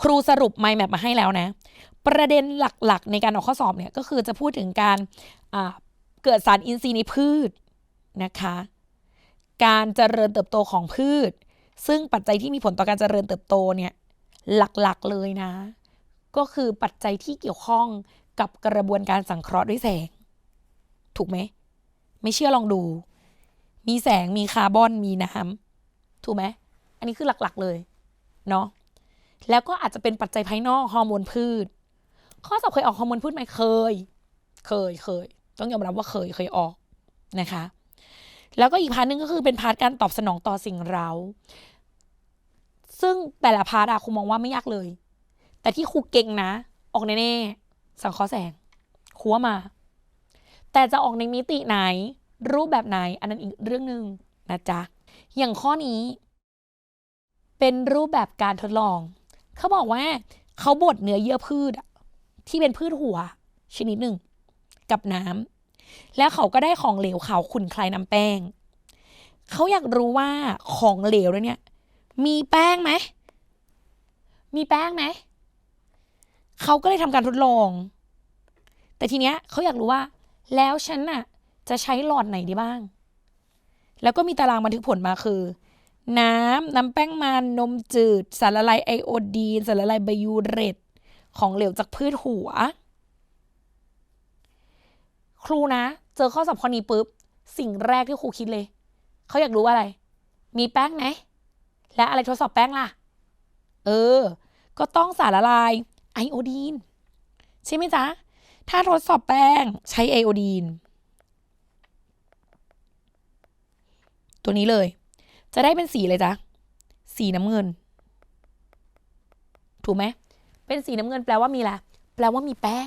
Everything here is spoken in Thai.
ครูสรุป mind map มาให้แล้วนะ ประเด็นหลักๆ ในการออกข้อสอบเนี่ยก็คือจะพูดถึงการเกิดสารอินทรีย์ในพืชนะคะ การเจริญเติบโตของพืช ซึ่งปัจจัยที่มีผลต่อการเจริญเติบโตเนี่ยหลักๆเลยนะ ก็คือปัจจัยที่เกี่ยวข้องกับกระบวนการสังเคราะห์ด้วยแสง ถูกไหม ไม่เชื่อลองดู มีแสงมีคาร์บอนมีน้ำถูกไหม อันนี้คือหลักๆเลย เนาะ แล้วก็อาจจะเป็นปัจจัยภายนอกฮอร์โมนพืช ข้อสอบเคยออกฮอร์โมนพืชไหมเคย เคยเคย ต้องยอมรับว่าเคยเคยออกนะคะ แล้วก็อีกพาร์ทนึงก็คือเป็นพาร์ทการตอบสนองต่อสิ่งเร้าซึ่งแต่ละพาร์ทอะครูมองว่าไม่ยากเลย แต่ที่ครูเก่งนะ ออกแน่ๆสังเคราะห์แสงครูว่ามา แต่จะออกในมิติไหน รูปแบบไหน อันนั้นอีกเรื่องหนึ่งนะจ๊ะ อย่างข้อนี้ เป็นรูปแบบการทดลอง เขาบอกว่าเขาบดเนื้อเยื่อพืชที่เป็นพืชหัว ชนิดหนึ่ง กับน้ำแล้วเขาก็ได้ของเหลวขาวขุ่นคล้ายน้ำแป้ง เขาอยากรู้ว่าของเหลวเนี่ย มีแป้งไหม มีแป้งไหม เขาก็เลยทำการทดลอง แต่ทีเนี้ยเขาอยากรู้ว่า แล้วฉันน่ะ จะใช้หลอดไหนด้บ้าง แล้วก็มีตารางบันทึกผลมาคือ น้ำ น้ำแป้งมัน นมจืด สารละลายไอโอดีน สารละลายไบยูเรต ของเหลวจากพืชหัว ครูนะ เจอข้อสอบข้อนี้ปุ๊บ สิ่งแรกที่ครูคิดเลย เขาอยากรู้ว่าอะไร มีแป้งไหม และอะไรทดสอบแป้งล่ะ เออ ก็ต้องสารละลายไอโอดีน ใช่ไหมจ๊ะ ถ้าทดสอบแป้งใช้ไอโอดีน ตัวนี้เลย จะได้เป็นสีเลยจ้ะสีน้ำเงิน ถูกไหมเป็นสีน้ำเงินแปลว่ามีอะไรแปลว่ามีแป้ง